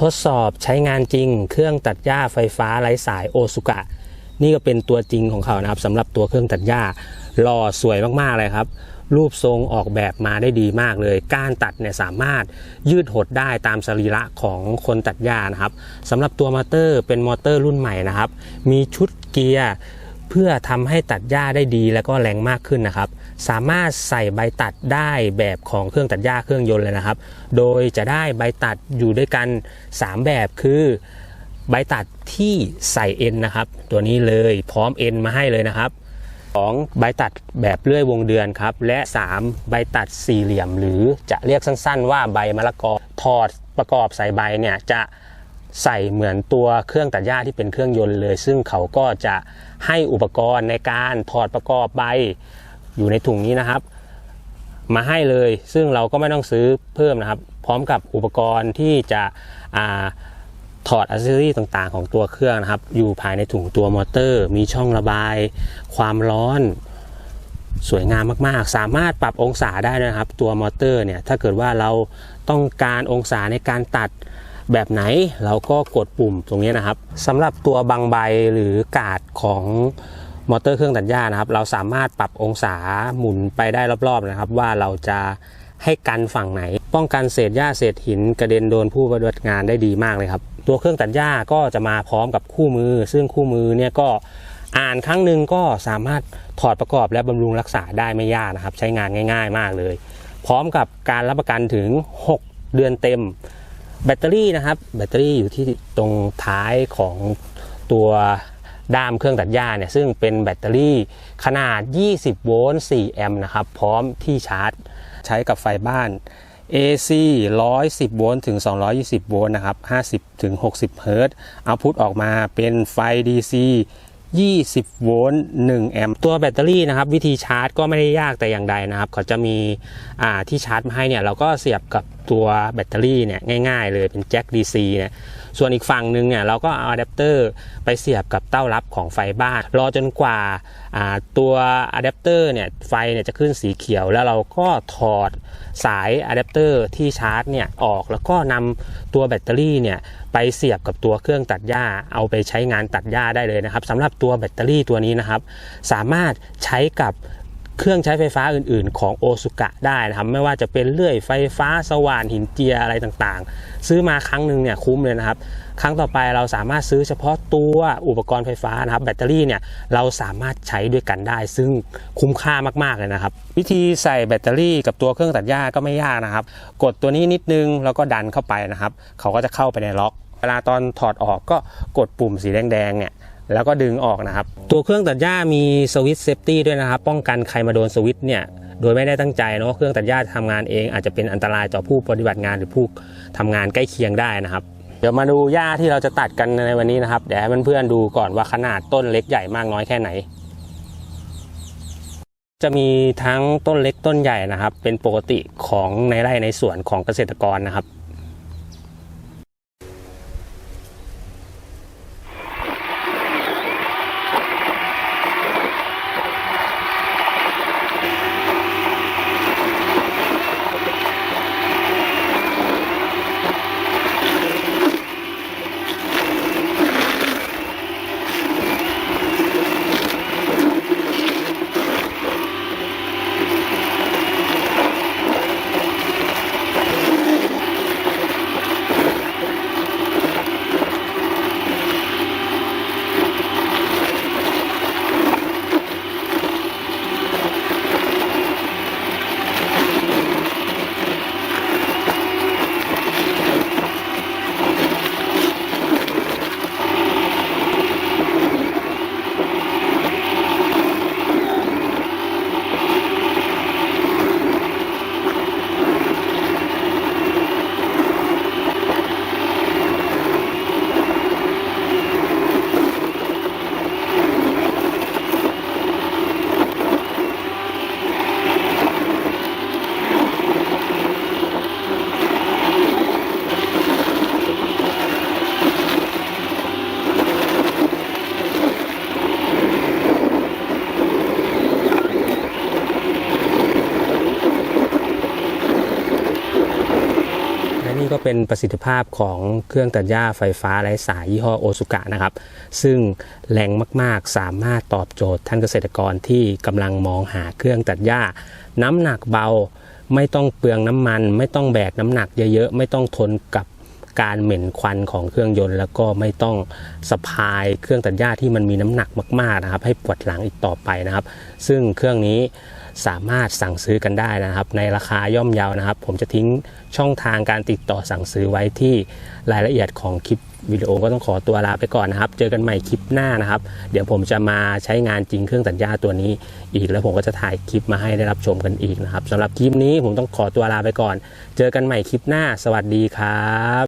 ทดสอบใช้งานจริง เครื่องตัดหญ้าไฟฟ้าไร้สายโอซุกะ นี่ก็เป็นตัวจริงของเขานะครับสำหรับตัวเครื่องตัดหญ้าหล่อสวยมากๆเลยครับ รูปทรงออกแบบมาได้ดีมากเลย ก้ารตัดเนี่ยสามารถยืดหดได้ตามสรีระของคนตัดหญ้านะครับสำหรับตัวมอเตอร์เป็นมอเตอร์รุ่นใหม่นะครับ มีชุดเกียร์ เพื่อทำให้ตัดหญ้าได้ดีแล้วก็แรงมากขึ้นนะครับ สามารถใส่ใบตัดได้แบบของเครื่องตัดหญ้าเครื่องยนต์เลยนะครับ โดยจะได้ใบตัดอยู่ด้วยกัน 3 แบบคือใบตัดที่ใส่เอ็นนะครับ ตัวนี้เลยพร้อมเอ็นมาให้เลยนะครับ2ใบตัดแบบเลื่อยวงเดือนครับ และ 3 ใบตัดสี่เหลี่ยม หรือจะเรียกสั้นๆ ว่าใบมะละกอถอดประกอบใส่ใบเนี่ยจะ ใส่เหมือนตัวเครื่องตัดหญ้าที่เป็นเครื่องยนต์เลย ซึ่งเขาก็จะให้อุปกรณ์ในการถอดประกอบใบอยู่ในถุงนี้นะครับ มาให้เลยซึ่งเราก็ไม่ต้องซื้อเพิ่มนะครับ พร้อมกับอุปกรณ์ที่จะอาถอดอัซเซอรี่ต่างๆ ของตัวเครื่องนะครับ อยู่ภายในถุงตัวมอเตอร์ มีช่องระบาย ความร้อน สวยงามมากๆ สามารถปรับองศาได้นะครับ ตัวมอเตอร์เนี่ยถ้าเกิดว่าเราต้องการองศาในการตัด แบบไหนเราก็กดปุ่มตรงนี้นะครับสำหรับตัวบางใบหรือกาดของมอเตอร์เครื่องตัดหญ้านะครับ เราสามารถปรับองศาหมุนไปได้รอบๆนะครับ ว่าเราจะให้กันฝั่งไหน ป้องกันเศษหญ้าเศษหินกระเด็นโดนผู้ปฏิบัติงานได้ดีมากเลยครับ ตัวเครื่องตัดหญ้าก็จะมาพร้อมกับคู่มือ ซึ่งคู่มือเนี่ยก็อ่านครั้งหนึ่งก็สามารถถอดประกอบและบำรุงรักษาได้ไม่ยากนะครับ ใช้งานง่าย ๆ มากเลย พร้อมกับการรับประกันถึง 6 เดือนเต็ม แบตเตอรี่นะครับ แบตเตอรี่อยู่ที่ตรงท้ายของตัวด้ามเครื่องตัดหญ้าเนี่ยซึ่งเป็นแบตเตอรี่ขนาด 20 โวลต์ 4 แอมป์นะครับ พร้อมที่ชาร์จใช้กับไฟบ้าน AC 110 โวลต์ถึง 220 โวลต์นะครับ 50 ถึง 60 เฮิรตซ์เอาพุทออกมาเป็นไฟ DC 20 โวลต์ 1 แอมป์ ตัวแบตเตอรี่นะครับ วิธีชาร์จก็ไม่ได้ยากแต่อย่างใดนะครับ เขาจะมีที่ชาร์จมาให้เนี่ย เราก็เสียบกับตัวแบตเตอรี่เนี่ยง่ายๆเลยเป็นแจ็ค DC เนี่ยส่วนอีกฝั่งหนึ่งเนี่ยเราก็เอาอะแดปเตอร์ไปเสียบกับเต้ารับของไฟบ้าน รอจนกว่าอ่าตัวอะแดปเตอร์เนี่ยไฟเนี่ยจะขึ้นสีเขียว แล้วเราก็ถอดสายอะแดปเตอร์ที่ชาร์จเนี่ยออกแล้วก็นำตัวแบตเตอรี่เนี่ยไปเสียบกับตัวเครื่องตัดหญ้า เอาไปใช้งานตัดหญ้าได้เลยนะครับสำหรับตัวแบตเตอรี่ตัวนี้นะครับ สามารถใช้กับ เครื่องใช้ไฟฟ้าอื่นๆ ของโอซุกะได้นะครับไม่ว่าจะเป็นเลื่อยไฟฟ้าสว่านหินเจียอะไรต่างๆ ซื้อมาครั้งหนึ่งเนี่ยคุ้มเลยนะครับ ครั้งต่อไปเราสามารถซื้อเฉพาะตัวอุปกรณ์ไฟฟ้านะครับ แบตเตอรี่เนี่ยเราสามารถใช้ด้วยกันได้ ซึ่งคุ้มค่ามากๆเลยนะครับ วิธีใส่แบตเตอรี่กับตัวเครื่องตัดหญ้าก็ไม่ยากนะครับ กดตัวนี้นิดนึงแล้วก็ดันเข้าไปนะครับ เขาก็จะเข้าไปในล็อก เวลาตอนถอดออกก็กดปุ่มสีแดงๆเนี่ย แล้วก็ดึงออกนะครับ ตัวเครื่องตัดหญ้ามีสวิตช์เซฟตี้ด้วยนะครับ ป้องกันใครมาโดนสวิตช์เนี่ยโดยไม่ได้ตั้งใจเนาะเครื่องตัดหญ้าทำงานเองอาจจะเป็นอันตรายต่อผู้ปฏิบัติงานหรือผู้ทำงานใกล้เคียงได้นะครับ เดี๋ยวมาดูหญ้าที่เราจะตัดกันในวันนี้นะครับเดี๋ยวให้เพื่อนๆดูก่อนว่าขนาดต้นเล็กใหญ่มากน้อยแค่ไหน จะมีทั้งต้นเล็กต้นใหญ่นะครับ เป็นปกติของในไร่ในสวนของเกษตรกรนะครับ ค ก็เป็นประสิทธิภาพของเครื่องตัดหญ้าไฟฟ้าไร้สายยี่ห้อโอซุกะนะครับ ซึ่งแรงมากๆ สามารถตอบโจทย์ท่านเกษตรกรที่กำลังมองหาเครื่องตัดหญ้า น้ำหนักเบา ไม่ต้องเปลืองน้ำมัน ไม่ต้องแบกน้ำหนักเยอะๆ ไม่ต้องทนกับการเหม็นควันของเครื่องยนต์ แล้วก็ไม่ต้องสะพายเครื่องตัดหญ้าที่มันมีน้ำหนักมากๆนะครับ ให้ปวดหลังอีกต่อไปนะครับ ซึ่งเครื่องนี้ สามารถสั่งซื้อกันได้นะครับ ในราคาย่อมเยาวนะครับ ผมจะทิ้งช่องทางการติดต่อสั่งซื้อไว้ที่รายละเอียดของคลิปวิดีโอก็ต้องขอตัวลาไปก่อนนะครับ เจอกันใหม่คลิปหน้านะครับ เดี๋ยวผมจะมาใช้งานจริงเครื่องตัดหญ้าตัวนี้อีกแล้วผมก็จะถ่ายคลิปมาให้ได้รับชมกันอีกนะครับสำหรับคลิปนี้ผมต้องขอตัวลาไปก่อน เจอกันใหม่คลิปหน้า สวัสดีครับ